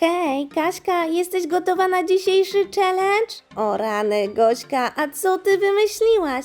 Hej, Kaśka, jesteś gotowa na dzisiejszy challenge? O rany, Gośka, a co ty wymyśliłaś?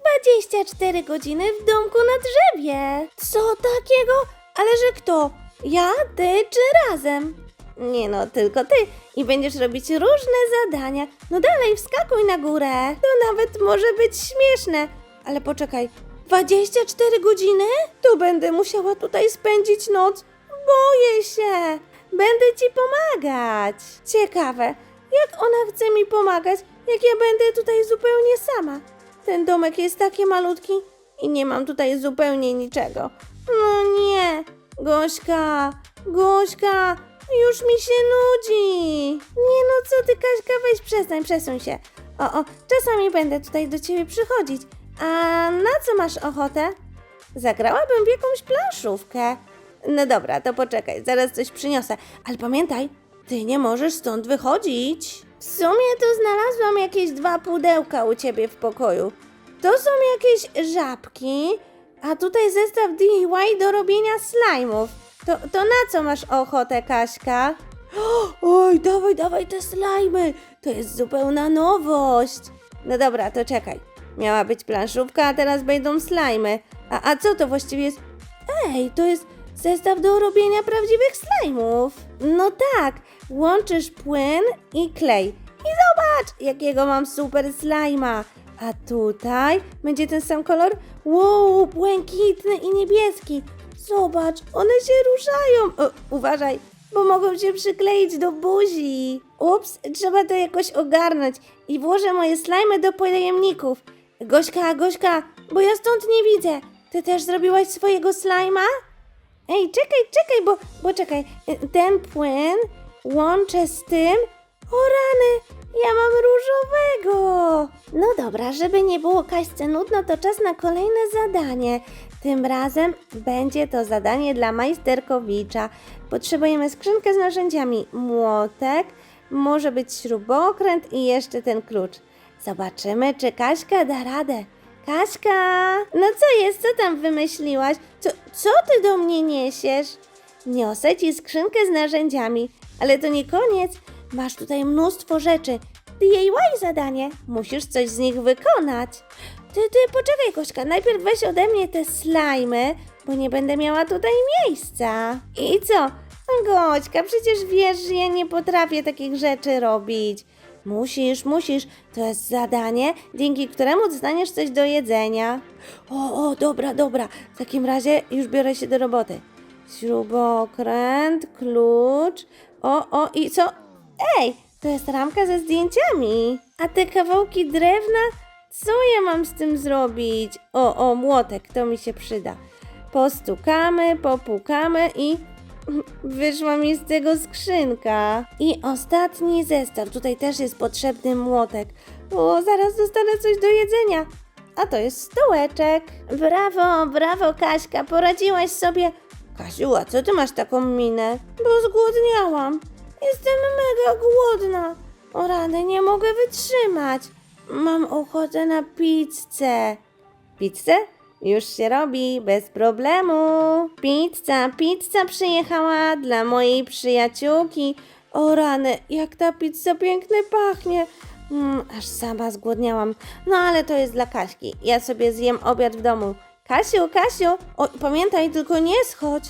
24 godziny w domku na drzewie. Co takiego? Ale że kto? Ja, ty czy razem? Nie no, tylko ty. I będziesz robić różne zadania. No dalej, wskakuj na górę. To nawet może być śmieszne. Ale poczekaj, 24 godziny? To będę musiała tutaj spędzić noc. Boję się. Będę ci pomagać. Ciekawe, jak ona chce mi pomagać, jak ja będę tutaj zupełnie sama. Ten domek jest taki malutki i nie mam tutaj zupełnie niczego. No nie, Gośka, Gośka, już mi się nudzi. Nie no, co ty, Kaśka, weź przestań, przesuń się. O, o, czasami będę tutaj do ciebie przychodzić. A na co masz ochotę? Zagrałabym w jakąś planszówkę. No dobra, to poczekaj, zaraz coś przyniosę. Ale pamiętaj, ty nie możesz stąd wychodzić. W sumie to znalazłam jakieś dwa pudełka u ciebie w pokoju. To są jakieś żabki, a tutaj zestaw DIY do robienia slajmów. To, to na co masz ochotę, Kaśka? Oj, dawaj, dawaj te slajmy! To jest zupełna nowość. No dobra, to czekaj. Miała być planszówka, a teraz będą slajmy. A, a co to właściwie jest? Ej, to jest zestaw do robienia prawdziwych slajmów. No tak, łączysz płyn i klej. I zobacz, jakiego mam super slajma. A tutaj będzie ten sam kolor? Wow, błękitny i niebieski. Zobacz, one się ruszają. O, uważaj, bo mogą się przykleić do buzi. Ups, trzeba to jakoś ogarnąć i włożę moje slajmy do pojemników. Gośka, Gośka, bo ja stąd nie widzę. Ty też zrobiłaś swojego slajma? Ej, czekaj, czekaj, bo, bo czekaj. y, Ten płyn łączę z tym. O rany, ja mam różowego. No dobra, żeby nie było Kaśce nudno, to czas na kolejne zadanie. Tym razem będzie to zadanie dla majsterkowicza. Potrzebujemy skrzynkę z narzędziami, młotek, może być śrubokręt i jeszcze ten klucz. Zobaczymy, czy Kaśka da radę. Kaśka, no co jest, co tam wymyśliłaś? Co, co ty do mnie niesiesz? Niosę ci skrzynkę z narzędziami, ale to nie koniec. Masz tutaj mnóstwo rzeczy. DIY zadanie, musisz coś z nich wykonać. Ty, ty, poczekaj, Kośka, najpierw weź ode mnie te slajmy, bo nie będę miała tutaj miejsca. I co? No, Gośka, przecież wiesz, że ja nie potrafię takich rzeczy robić. Musisz, musisz. To jest zadanie, dzięki któremu dostaniesz coś do jedzenia. O, o, dobra, dobra. W takim razie już biorę się do roboty. Śrubokręt, klucz. O, o, i co? Ej, to jest ramka ze zdjęciami. A te kawałki drewna? Co ja mam z tym zrobić? O, o, młotek, to mi się przyda. Postukamy, popukamy i wyszła mi z tego skrzynka. I ostatni zestaw. Tutaj też jest potrzebny młotek. O, zaraz dostanę coś do jedzenia. A to jest stołeczek. Brawo, brawo, Kaśka, poradziłaś sobie. Kasiu, a co ty masz taką minę? Bo zgłodniałam. Jestem mega głodna. O rany, nie mogę wytrzymać. Mam ochotę na pizzę. Pizzę? Już się robi, bez problemu. Pizza, pizza przyjechała dla mojej przyjaciółki. O rany, jak ta pizza pięknie pachnie. Mm, aż sama zgłodniałam. No ale to jest dla Kaśki. Ja sobie zjem obiad w domu. Kasiu, Kasiu, o, pamiętaj, tylko nie schodź.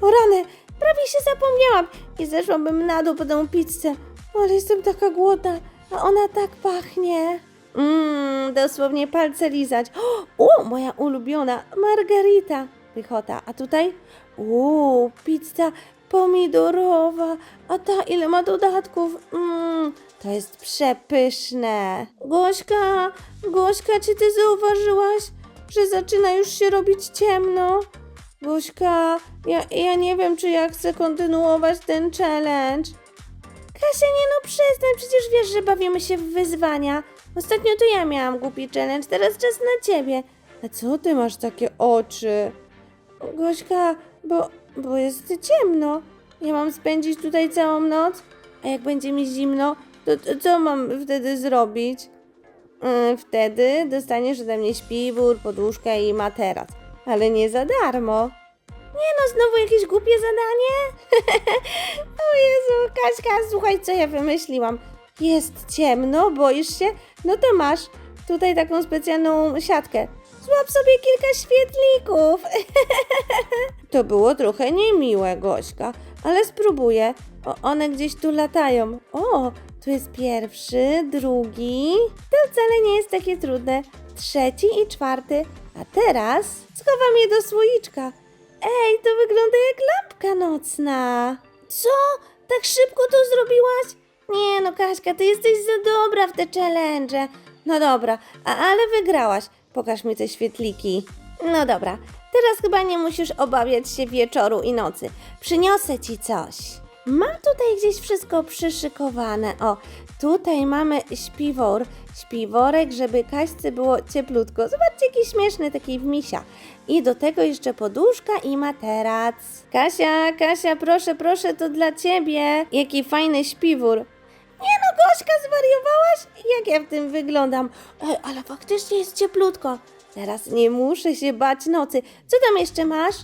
O rany, prawie się zapomniałam i zeszłabym na dół po tą pizzę. Ale jestem taka głodna, a ona tak pachnie. Mmm, dosłownie palce lizać. O, moja ulubiona margarita. Pychota. A tutaj? Uuu, pizza pomidorowa. A ta ile ma dodatków? Mmm, to jest przepyszne. Gośka, Gośka, czy ty zauważyłaś, że zaczyna już się robić ciemno? Gośka, ja, ja nie wiem, czy ja chcę kontynuować ten challenge. Kasia, nie no przestań, przecież wiesz, że bawimy się w wyzwania. Ostatnio to ja miałam głupi challenge, teraz czas na ciebie. A co ty masz takie oczy? Gośka, bo, bo jest ciemno. Ja mam spędzić tutaj całą noc? A jak będzie mi zimno, to, to co mam wtedy zrobić? Yy, wtedy dostaniesz ode mnie śpiwór, poduszkę i materac. Ale nie za darmo. Nie no, znowu jakieś głupie zadanie? o Jezu, Kaśka, słuchaj, co ja wymyśliłam. Jest ciemno, boisz się? No to masz tutaj taką specjalną siatkę. Złap sobie kilka świetlików. to było trochę niemiłe, Gośka, ale spróbuję. O, one gdzieś tu latają. O, tu jest pierwszy, drugi. To wcale nie jest takie trudne. Trzeci i czwarty. A teraz schowam je do słoiczka. Ej, to wygląda jak lampka nocna. Co? Tak szybko to zrobiłaś? Nie no, Kaśka, ty jesteś za dobra w te challenge. No dobra, a, ale wygrałaś. Pokaż mi te świetliki. No dobra, teraz chyba nie musisz obawiać się wieczoru i nocy. Przyniosę ci coś. Mam tutaj gdzieś wszystko przyszykowane. O, tutaj mamy śpiwór. Śpiworek, żeby Kaśce było cieplutko. Zobaczcie, jaki śmieszny, taki w misia. I do tego jeszcze poduszka i materac. Kasia, Kasia, proszę, proszę, to dla ciebie. Jaki fajny śpiwór. Nie no, Gośka, zwariowałaś? Jak ja w tym wyglądam? Ej, ale faktycznie jest cieplutko. Teraz nie muszę się bać nocy. Co tam jeszcze masz?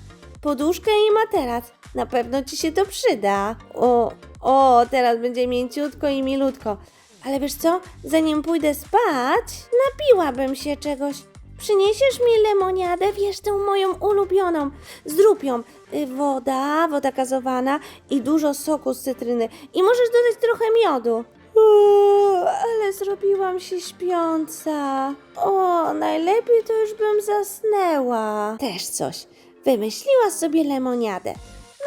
Poduszkę i materac. Na pewno ci się to przyda. O, o, teraz będzie mięciutko i milutko. Ale wiesz co? Zanim pójdę spać, napiłabym się czegoś. Przyniesiesz mi lemoniadę, wiesz, tę moją ulubioną. Zrób ją. Y, Woda, woda gazowana i dużo soku z cytryny. I możesz dodać trochę miodu. Uuu, ale zrobiłam się śpiąca. O, najlepiej to już bym zasnęła. Też coś. Wymyśliła sobie lemoniadę.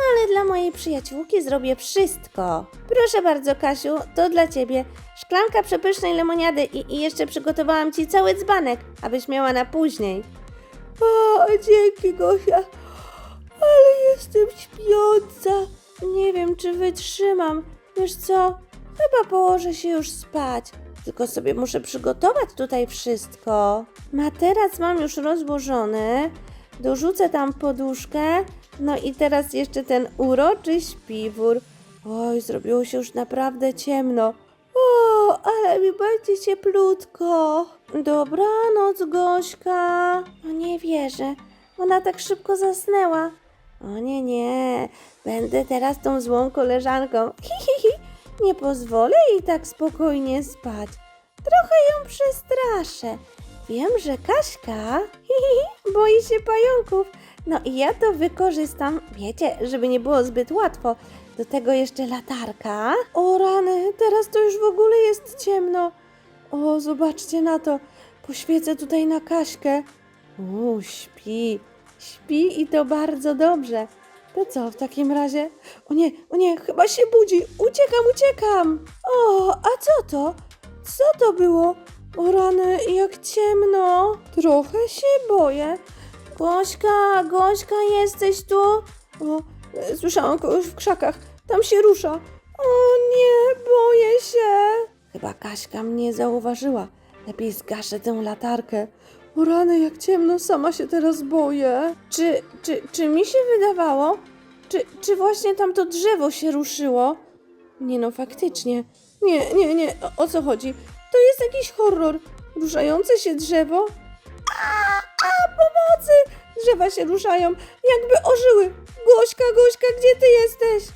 No ale dla mojej przyjaciółki zrobię wszystko. Proszę bardzo, Kasiu, to dla ciebie. Szklanka przepysznej lemoniady i, i jeszcze przygotowałam ci cały dzbanek, abyś miała na później. O, dzięki, Gosia. Ale jestem śpiąca. Nie wiem, czy wytrzymam. Wiesz co? Chyba położę się już spać. Tylko sobie muszę przygotować tutaj wszystko. Materac mam już rozłożony. Dorzucę tam poduszkę. No i teraz jeszcze ten uroczy śpiwór. Oj, zrobiło się już naprawdę ciemno. O, ale mi będzie cieplutko. Dobranoc, Gośka. O, nie wierzę. Ona tak szybko zasnęła. O nie, nie. Będę teraz tą złą koleżanką. Hi, hi, hi. Nie pozwolę jej tak spokojnie spać. Trochę ją przestraszę. Wiem, że Kaśka hi, hi, hi, boi się pająków. No i ja to wykorzystam, wiecie, żeby nie było zbyt łatwo. Do tego jeszcze latarka. O rany, teraz to już w ogóle jest ciemno. O, zobaczcie na to. Poświecę tutaj na Kaśkę. O, śpi. Śpi i to bardzo dobrze. To co w takim razie? O nie, o nie, chyba się budzi. Uciekam, uciekam. O, a co to? Co to było? O rany, jak ciemno. Trochę się boję. Gośka, Gośka, jesteś tu? O, e, słyszałam kogoś w krzakach. Tam się rusza. O nie, boję się. Chyba Kaśka mnie zauważyła. Lepiej zgaszę tę latarkę. O rany, jak ciemno, sama się teraz boję. Czy, czy, czy mi się wydawało? Czy, czy właśnie tamto drzewo się ruszyło? Nie no, faktycznie. Nie, nie, nie, o, o co chodzi? To jest jakiś horror. Ruszające się drzewo? A, pomocy! Drzewa się ruszają, jakby ożyły. Gośka, Gośka, gdzie ty jesteś?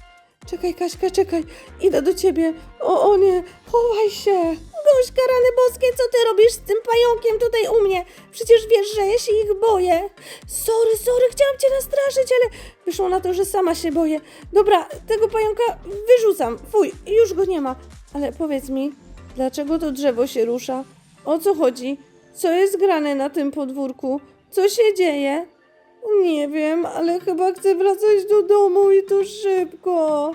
Czekaj, Kaśka, czekaj. Idę do ciebie. O, o nie, chowaj się. Gośka, rany boskie, co ty robisz z tym pająkiem tutaj u mnie? Przecież wiesz, że ja się ich boję. Sorry, sorry, chciałam cię nastraszyć, ale wyszło na to, że sama się boję. Dobra, tego pająka wyrzucam. Fuj, już go nie ma. Ale powiedz mi, dlaczego to drzewo się rusza? O co chodzi? Co jest grane na tym podwórku? Co się dzieje? Nie wiem, ale chyba chcę wracać do domu i to szybko.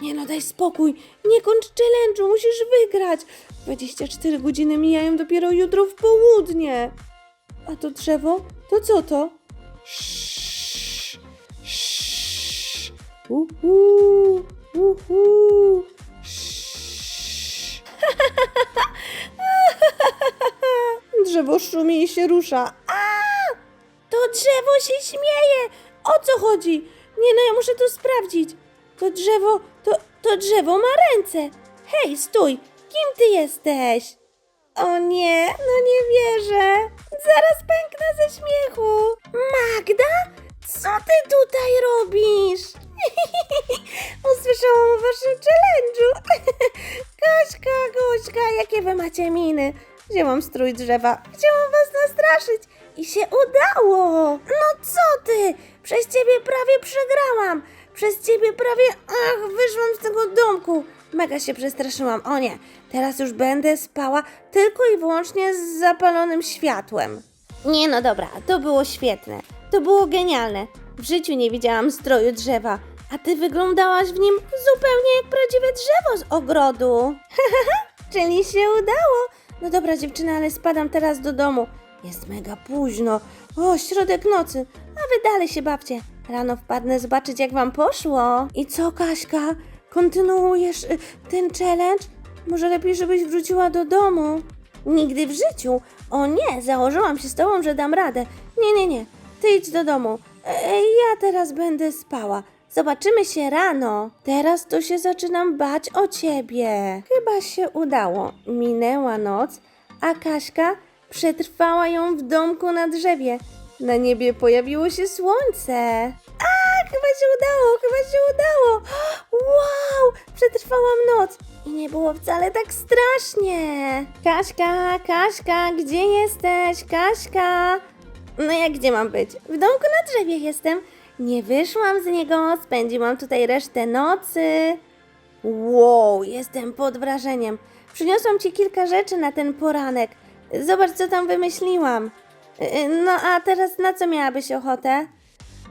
Nie no, daj spokój. Nie kończ challenge'u, musisz wygrać. 24 godziny mijają dopiero jutro w południe. A to drzewo? To co to? Sz, sz, uhu, uhu, sz. Drzewo szumi i się rusza. To drzewo się śmieje! O co chodzi? Nie no, ja muszę to sprawdzić. To drzewo, to, to drzewo ma ręce. Hej, stój! Kim ty jesteś? O nie, no nie wierzę. Zaraz pęknę ze śmiechu. Magda? Co ty tutaj robisz? Usłyszałam o waszym challenge'u. Kaśka, Gośka, jakie wy macie miny. Wzięłam strój drzewa, chciałam was nastraszyć i się udało. No co ty? Przez ciebie prawie przegrałam. Przez ciebie prawie, ach, wyszłam z tego domku. Mega się przestraszyłam. O nie, teraz już będę spała tylko i wyłącznie z zapalonym światłem. Nie no dobra, to było świetne. To było genialne. W życiu nie widziałam stroju drzewa, a ty wyglądałaś w nim zupełnie jak prawdziwe drzewo z ogrodu. Czyli się udało. No dobra dziewczyny, ale spadam teraz do domu. Jest mega późno. O, środek nocy. A wy dalej się bawcie. Rano wpadnę zobaczyć jak wam poszło. I co Kaśka? Kontynuujesz y, ten challenge? Może lepiej, żebyś wróciła do domu. Nigdy w życiu. O nie, założyłam się z tobą, że dam radę. Nie, nie, nie. Ty idź do domu. E, ja teraz będę spała. Zobaczymy się rano. Teraz to się zaczynam bać o ciebie. Chyba się udało. Minęła noc, a Kaśka przetrwała ją w domku na drzewie. Na niebie pojawiło się słońce. A, chyba się udało, chyba się udało. Wow, przetrwałam noc i nie było wcale tak strasznie. Kaśka, Kaśka, gdzie jesteś? Kaśka. No jak gdzie mam być? W domku na drzewie jestem. Nie wyszłam z niego, spędziłam tutaj resztę nocy. Wow, jestem pod wrażeniem. Przyniosłam ci kilka rzeczy na ten poranek. Zobacz, co tam wymyśliłam. Y, No a teraz na co miałabyś ochotę?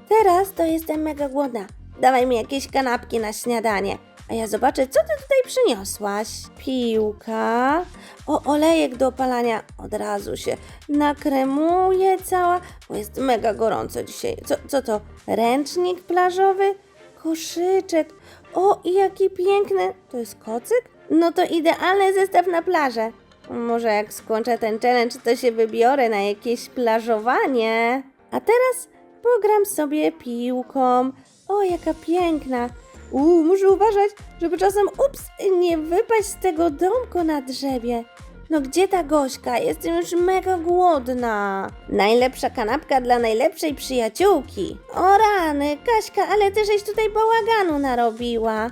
Teraz to jestem mega głodna. Dawaj mi jakieś kanapki na śniadanie. A ja zobaczę, co ty tutaj przyniosłaś. Piłka. O, olejek do opalania. Od razu się nakremuje cała, bo jest mega gorąco dzisiaj. Co, co to? Ręcznik plażowy? Koszyczek. O, i jaki piękny. To jest kocyk? No to idealny zestaw na plażę. Może jak skończę ten challenge, to się wybiorę na jakieś plażowanie. A teraz pogram sobie piłką. O, jaka piękna. Uuu, muszę uważać, żeby czasem, ups, nie wypaść z tego domku na drzewie. No gdzie ta Gośka? Jestem już mega głodna. Najlepsza kanapka dla najlepszej przyjaciółki. O rany, Kaśka, ale ty żeś tutaj bałaganu narobiła.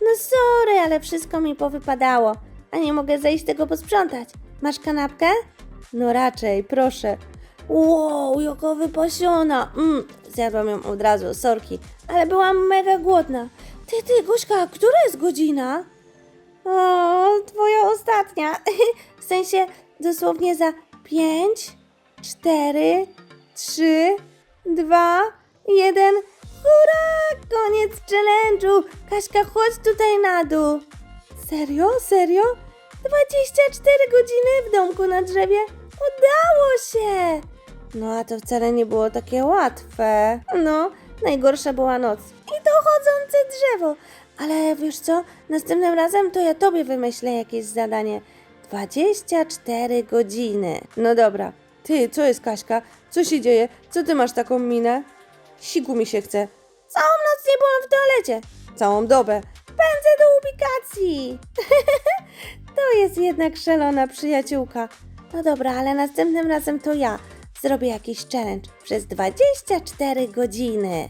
No sorry, ale wszystko mi powypadało, a nie mogę zejść tego posprzątać. Masz kanapkę? No raczej, proszę. Wow, jaka wypasiona. Mm, zjadłam ją od razu, sorki, ale byłam mega głodna. Ty, ty, Gośka, która jest godzina? O, twoja ostatnia. W sensie dosłownie za pięć, cztery, trzy, dwa, jeden. Hurra! Koniec challenge'u! Kaśka, chodź tutaj na dół. Serio? Serio? 24 godziny w domku na drzewie? Udało się! No a to wcale nie było takie łatwe. No, najgorsza była noc. I to chodzące drzewo. Ale wiesz co? Następnym razem to ja tobie wymyślę jakieś zadanie. 24 godziny. No dobra. Ty, co jest Kaśka? Co się dzieje? Co ty masz taką minę? Siku mi się chce. Całą noc nie byłam w toalecie. Całą dobę. Pędzę do ubikacji. to jest jednak szalona przyjaciółka. No dobra, ale następnym razem to ja zrobię jakiś challenge przez 24 godziny.